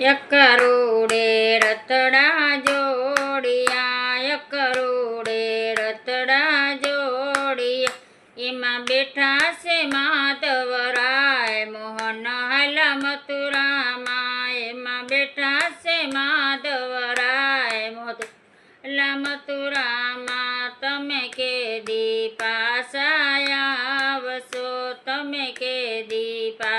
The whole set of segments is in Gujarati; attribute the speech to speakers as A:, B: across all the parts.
A: એક કરોડે રતડા જોડિયા એક કરોડે રતડા જોડિયા. એમાં બેઠા છે માધવરાય મોહન હાલ મથુરામાં. એમાં બેઠા છે માધવરાય મોત લા મથુરામાં. તમે કે દી પાસાયા આવશો, તમે કે દી આવશો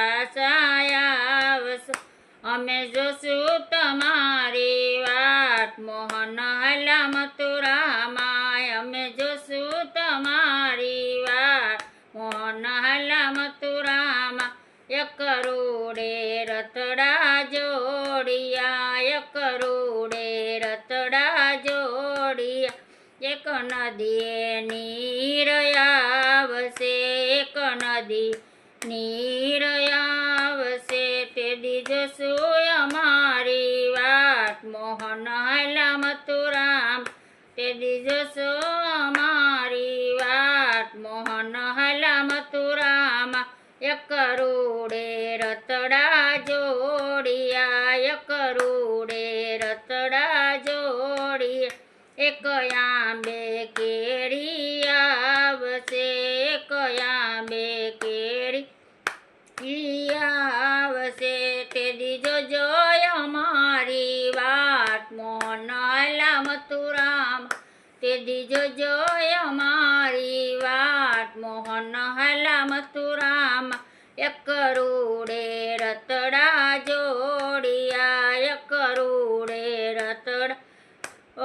A: અમે જોશું તમારી વાટ મોહન હલા મથુરામાં અમે જોશું તમારી વાટ મોહન હલા મથુરામાં એક કરોડે રતડા જોડિયા. એક કરોડે રતડા જોડિયા. એક નદીએ નીર આવશે. એક નદી નીર તે દીજો શું અમારી વાત મોહન હાલા મથુરામ. તે દીજો શું અમારી વાત મોહન હાલા મથુરામ. એક રૂડે રતડા જોડિયા એક રૂડે રતડા જોડિયા એક આંબે કેરી આવશે, એક આંબે કેરી દીજો જોય અમારી વાત. મોહન હલા મથુરામ, તે દીજો જોય અમારી વાત. મોહન હલા મથુરામ, એક રૂડે રતડા જોડિયા, એક રૂડે રતડા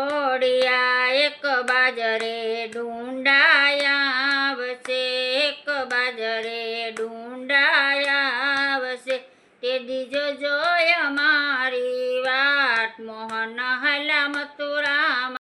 A: ઓડિયા, એક બાજરે ઢૂંઢાયા આવશે, એક બાજરે આવશે તે દીજો જોય અમારી